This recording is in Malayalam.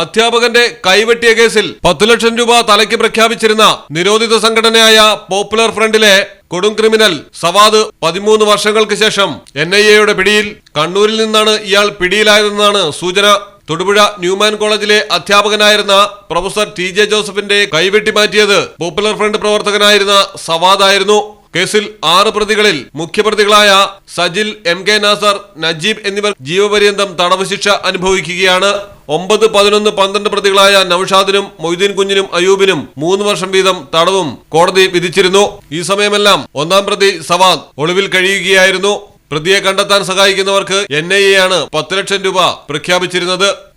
അധ്യാപകന്റെ കൈവെട്ടിയ കേസിൽ പത്തു ലക്ഷം രൂപ തലയ്ക്ക് പ്രഖ്യാപിച്ചിരുന്ന നിരോധിത സംഘടനയായ പോപ്പുലർ ഫ്രണ്ടിലെ കൊടും ക്രിമിനൽ സവാദ് പതിമൂന്ന് വർഷങ്ങൾക്ക് ശേഷം എൻ ഐ എയുടെ പിടിയിൽ കണ്ണൂരിൽ നിന്നാണ് ഇയാൾ പിടിയിലായതെന്നാണ് സൂചന. തൊടുപുഴ ന്യൂമാൻ കോളേജിലെ അധ്യാപകനായിരുന്ന പ്രൊഫസർ ടി ജെ ജോസഫിന്റെ കൈവെട്ടി മാറ്റിയത് പോപ്പുലർ ഫ്രണ്ട് പ്രവർത്തകനായിരുന്ന സവാദായിരുന്നു. കേസിൽ ആറ് പ്രതികളിൽ മുഖ്യപ്രതികളായ സജിൽ എം കെ നാസർ നജീബ് എന്നിവർ ജീവപര്യന്തം തടവ് ശിക്ഷ അനുഭവിക്കുകയാണ്. ഒമ്പത് പതിനൊന്ന് പന്ത്രണ്ട് പ്രതികളായ നൌഷാദിനും മൊയ്തീൻ കുഞ്ഞിനും അയൂബിനും മൂന്ന് വർഷം വീതം തടവും കോടതി വിധിച്ചിരുന്നു. ഈ സമയമെല്ലാം ഒന്നാം പ്രതി സവാദ് ഒളിവിൽ കഴിയുകയായിരുന്നു. പ്രതിയെ കണ്ടെത്താൻ സഹായിക്കുന്നവർക്ക് എൻ ഐ എ ആണ് പത്ത് ലക്ഷം രൂപ പ്രഖ്യാപിച്ചിരുന്നത്.